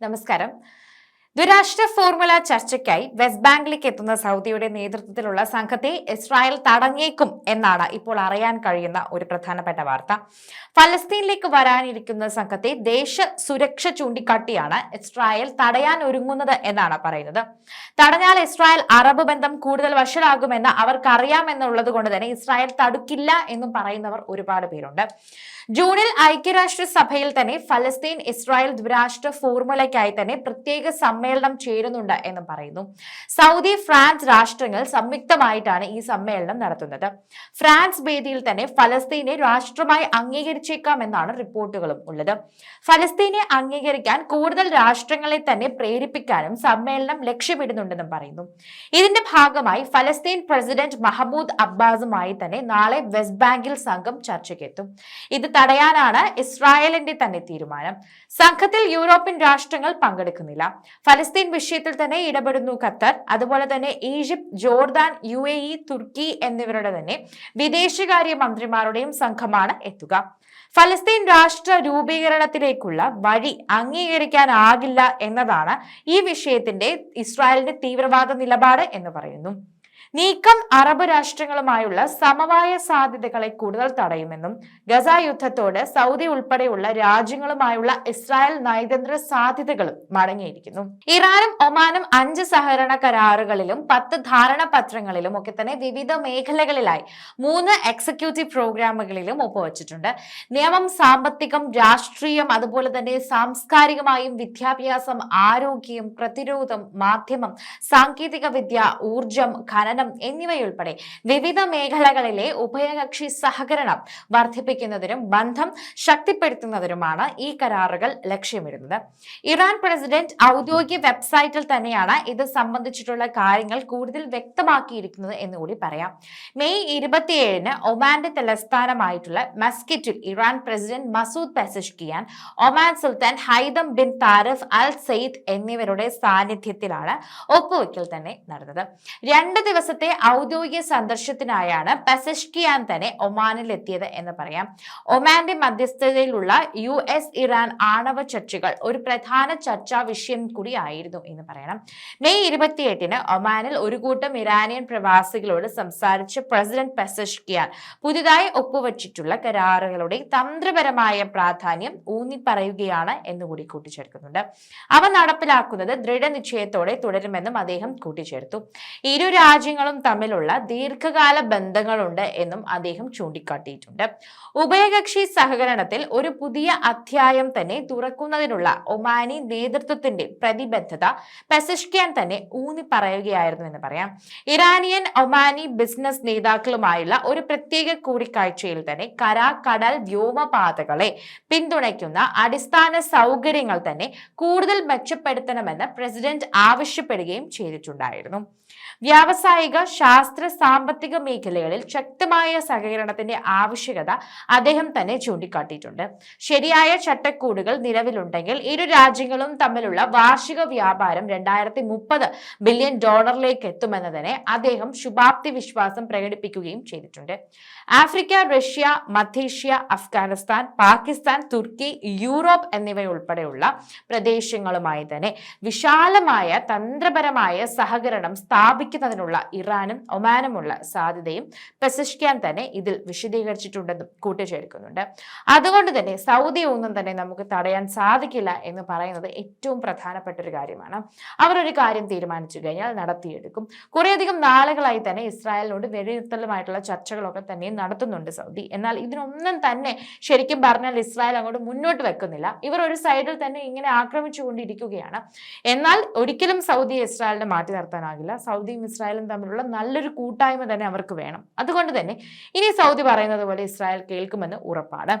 നമസ്കാരം. ദ്വിരാഷ്ട്ര ഫോർമുല ചർച്ചയ്ക്കായി വെസ്റ്റ് ബാങ്കിലേക്ക് എത്തുന്ന സൗദിയുടെ നേതൃത്വത്തിലുള്ള സംഘത്തെ ഇസ്രായേൽ തടഞ്ഞേക്കും എന്നാണ് ഇപ്പോൾ അറിയാൻ കഴിയുന്ന ഒരു പ്രധാനപ്പെട്ട വാർത്ത. ഫലസ്തീനിലേക്ക് വരാനിരിക്കുന്ന സംഘത്തെ ദേശ സുരക്ഷ ചൂണ്ടിക്കാട്ടിയാണ് ഇസ്രായേൽ തടയാൻ ഒരുങ്ങുന്നത് എന്നാണ് പറയുന്നത്. തടഞ്ഞാൽ ഇസ്രായേൽ അറബ് ബന്ധം കൂടുതൽ വഷളാകുമെന്ന് അവർക്കറിയാമെന്നുള്ളത് കൊണ്ട് തന്നെ ഇസ്രായേൽ തടുക്കില്ല എന്നും പറയുന്നവർ ഒരുപാട് പേരുണ്ട്. ജൂണിൽ ഐക്യരാഷ്ട്ര സഭയിൽ തന്നെ ഫലസ്തീൻ ഇസ്രായേൽ ദ്വിരാഷ്ട്ര ഫോർമുലയ്ക്കായി തന്നെ പ്രത്യേക സമ്മേളനം ചേരുന്നുണ്ട് എന്നും പറയുന്നു. സൗദി ഫ്രാൻസ് രാഷ്ട്രങ്ങൾ സംയുക്തമായിട്ടാണ് ഈ സമ്മേളനം നടത്തുന്നത്. ഫ്രാൻസ് വേദിയിൽ തന്നെ ഫലസ്തീനെ രാഷ്ട്രമായി അംഗീകരിച്ചേക്കാം എന്നാണ് റിപ്പോർട്ടുകളും ഉള്ളത്. ഫലസ്തീനെ അംഗീകരിക്കാൻ കൂടുതൽ രാഷ്ട്രങ്ങളെ തന്നെ പ്രേരിപ്പിക്കാനും സമ്മേളനം ലക്ഷ്യമിടുന്നുണ്ടെന്നും പറയുന്നു. ഇതിന്റെ ഭാഗമായി ഫലസ്തീൻ പ്രസിഡന്റ് മഹമ്മൂദ് അബ്ബാസുമായി തന്നെ നാളെ വെസ്റ്റ് ബാങ്കിൽ സംഘം ചർച്ചയ്ക്കെത്തും. ഇത് തടയാനാണ് ഇസ്രായേലിന്റെ തന്നെ തീരുമാനം. സംഘത്തിൽ യൂറോപ്യൻ രാഷ്ട്രങ്ങൾ പങ്കെടുക്കുന്നില്ല. ഫലസ്തീൻ വിഷയത്തിൽ തന്നെ ഇടപെടുന്നു ഖത്തർ അതുപോലെ തന്നെ ഈജിപ്ത് ജോർദാൻ യു തുർക്കി എന്നിവരുടെ തന്നെ വിദേശകാര്യ മന്ത്രിമാരുടെയും സംഘമാണ് എത്തുക. ഫലസ്തീൻ രാഷ്ട്ര രൂപീകരണത്തിലേക്കുള്ള വഴി അംഗീകരിക്കാനാകില്ല എന്നതാണ് ഈ വിഷയത്തിന്റെ ഇസ്രായേലിന്റെ തീവ്രവാദ നിലപാട് എന്ന് പറയുന്നു. നീക്കം അറബ് രാഷ്ട്രങ്ങളുമായുള്ള സമവായ സാധ്യതകളെ കൂടുതൽ തടയുമെന്നും ഗസ യുദ്ധത്തോട് സൗദി ഉൾപ്പെടെയുള്ള രാജ്യങ്ങളുമായുള്ള ഇസ്രായേൽ നയതന്ത്ര സാധ്യതകളും മടങ്ങിയിരിക്കുന്നു. ഇറാനും ഒമാനും അഞ്ച് സഹകരണ കരാറുകളിലും പത്ത് ധാരണാപത്രങ്ങളിലും ഒക്കെ തന്നെ വിവിധ മേഖലകളിലായി മൂന്ന് എക്സിക്യൂട്ടീവ് പ്രോഗ്രാമുകളിലും ഒപ്പുവച്ചിട്ടുണ്ട്. നിയമം സാമ്പത്തികം രാഷ്ട്രീയം അതുപോലെ തന്നെ സാംസ്കാരികമായും വിദ്യാഭ്യാസം ആരോഗ്യം പ്രതിരോധം മാധ്യമം സാങ്കേതിക വിദ്യ ഊർജം ഖനനം എന്നിവയുൾപ്പെടെ വിവിധ മേഖലകളിലെ ഉഭയകക്ഷി സഹകരണം വർദ്ധിപ്പിക്കുന്നതിനും ബന്ധം ശക്തിപ്പെടുത്തുന്നതിനുമാണ് ഈ കരാറുകൾ ലക്ഷ്യമിടുന്നത്. ഇറാൻ പ്രസിഡന്റ് ഔദ്യോഗിക വെബ്സൈറ്റിൽ തന്നെയാണ് ഇത് സംബന്ധിച്ചിട്ടുള്ള കാര്യങ്ങൾ കൂടുതൽ വ്യക്തമാക്കിയിരിക്കുന്നത് എന്നുകൂടി പറയാം. മെയ് ഇരുപത്തിയേഴിന് ഒമാന്റെ തലസ്ഥാനമായിട്ടുള്ള മസ്കിറ്റിൽ Iran president Masoud Pezeshkian Oman സുൽത്താൻ Haitham bin Tariq Al Said എന്നിവരുടെ സാന്നിധ്യത്തിലാണ് ഒപ്പുവെക്കൽ തന്നെ നടന്നത്. രണ്ട് ദിവസത്തെ ഔദ്യോഗിക സന്ദർശനത്തിനായാണ് പെസഷ്കിയാൻ തന്നെ ഒമാനിൽ എത്തിയത് എന്ന് പറയാം. ഒമാന്റെ മധ്യസ്ഥതയിലുള്ള യു എസ് ഇറാൻ ആണവ ചർച്ചകൾ ഒരു പ്രധാന ചർച്ചാ വിഷയം കൂടിയായിരുന്നു എന്ന് പറയണം. മെയ് ഇരുപത്തിയെട്ടിന് ഒമാനിൽ ഒരു കൂട്ടം ഇറാനിയൻ പ്രവാസികളോട് സംസാരിച്ച പ്രസിഡന്റ് പെസഷ്കിയാൻ പുതുതായി ഒപ്പുവച്ചിട്ടുള്ള കരാറുകളുടെ തന്ത്രപരമായ പ്രാധാന്യം ഊന്നിപ്പറയുകയാണ് എന്നുകൂടി കൂട്ടിച്ചേർക്കുന്നുണ്ട്. അവ നടപ്പിലാക്കുന്നത് ദൃഢനിശ്ചയത്തോടെ തുടരുമെന്നും അദ്ദേഹം കൂട്ടിച്ചേർത്തു. ഇരു രാജ്യങ്ങളും തമ്മിലുള്ള ദീർഘകാല ബന്ധങ്ങളുണ്ട് എന്നും അദ്ദേഹം ചൂണ്ടിക്കാട്ടിയിട്ടുണ്ട്. ഉഭയകക്ഷി സഹകരണത്തിൽ ഒരു പുതിയ അധ്യായം തന്നെ തുറക്കുന്നതിനുള്ള ഒമാനി നേതൃത്വത്തിന്റെ പ്രതിബദ്ധത പെസഷ്കിയാൻ തന്നെ ഊന്നി പറയുകയായിരുന്നു എന്ന് പറയാം. ഇറാനിയൻ ഒമാനി ബിസിനസ് നേതാക്കളുമായുള്ള ഒരു പ്രത്യേക കൂടിക്കാഴ്ചയിൽ തന്നെ കര കടൽ വ്യോമപാതകളെ പിന്തുണയ്ക്കുന്ന അടിസ്ഥാന സൗകര്യങ്ങൾ തന്നെ കൂടുതൽ മെച്ചപ്പെടുത്തണമെന്ന് പ്രസിഡന്റ് ആവശ്യപ്പെടുകയും ചെയ്തിട്ടുണ്ടായിരുന്നു. വ്യാവസായിക ശാസ്ത്ര സാമ്പത്തിക മേഖലകളിൽ ശക്തമായ സഹകരണത്തിന്റെ ആവശ്യകത അദ്ദേഹം തന്നെ ചൂണ്ടിക്കാട്ടിയിട്ടുണ്ട്. ശരിയായ ചട്ടക്കൂടുകൾ നിലവിലുണ്ടെങ്കിൽ ഇരു രാജ്യങ്ങളും തമ്മിലുള്ള വാർഷിക വ്യാപാരം രണ്ടായിരത്തി മുപ്പത് ബില്യൺ ഡോളറിലേക്ക് എത്തുമെന്നതിനെ അദ്ദേഹം ശുഭാപ്തി വിശ്വാസം പ്രകടിപ്പിക്കുകയും ചെയ്തിട്ടുണ്ട്. ആഫ്രിക്ക റഷ്യ മധ്യേഷ്യ അഫ്ഗാനിസ്ഥാൻ പാകിസ്ഥാൻ തുർക്കി യൂറോപ്പ് എന്നിവയുൾപ്പെടെയുള്ള പ്രദേശങ്ങളുമായി തന്നെ വിശാലമായ തന്ത്രപരമായ സഹകരണം സ്ഥാപിക്കുന്നതിനുള്ള ഇറാനും ഒമാനുമുള്ള സാധ്യതയും പെസിഷ്കാൻ തന്നെ ഇതിൽ വിശദീകരിച്ചിട്ടുണ്ടെന്നും കൂട്ടിച്ചേർക്കുന്നുണ്ട്. അതുകൊണ്ട് തന്നെ സൗദി ഒന്നും തന്നെ നമുക്ക് തടയാൻ സാധിക്കില്ല എന്ന് പറയുന്നത് ഏറ്റവും പ്രധാനപ്പെട്ട ഒരു കാര്യമാണ് അവരൊരു കാര്യം തീരുമാനിച്ചു കഴിഞ്ഞാൽ നടത്തിയെടുക്കും. കുറേയധികം നാളുകളായി തന്നെ ഇസ്രായേലിനോട് വെടിനിർത്തലുമായിട്ടുള്ള ചർച്ചകളൊക്കെ തന്നെ നടത്തുന്നുണ്ട് സൗദി. എന്നാൽ ഇതിനൊന്നും തന്നെ ശരിക്കും പറഞ്ഞാൽ ഇസ്രായേൽ അങ്ങോട്ട് മുന്നോട്ട് വെക്കുന്നില്ല. ഇവർ ഒരു സൈഡിൽ തന്നെ ഇങ്ങനെ ആക്രമിച്ചുകൊണ്ടിരിക്കുകയാണ്. എന്നാൽ ഒരിക്കലും സൗദി ഇസ്രായേലിനെ മാറ്റി നിർത്താനാകില്ല. സൗദിയും ഇസ്രായേലും തമ്മിലുള്ള നല്ലൊരു കൂട്ടായ്മ തന്നെ അവർക്ക് വേണം. അതുകൊണ്ട് തന്നെ ഇനി സൗദി പറയുന്നത് പോലെ ഇസ്രായേൽ കേൾക്കുമെന്ന് ഉറപ്പാണ്.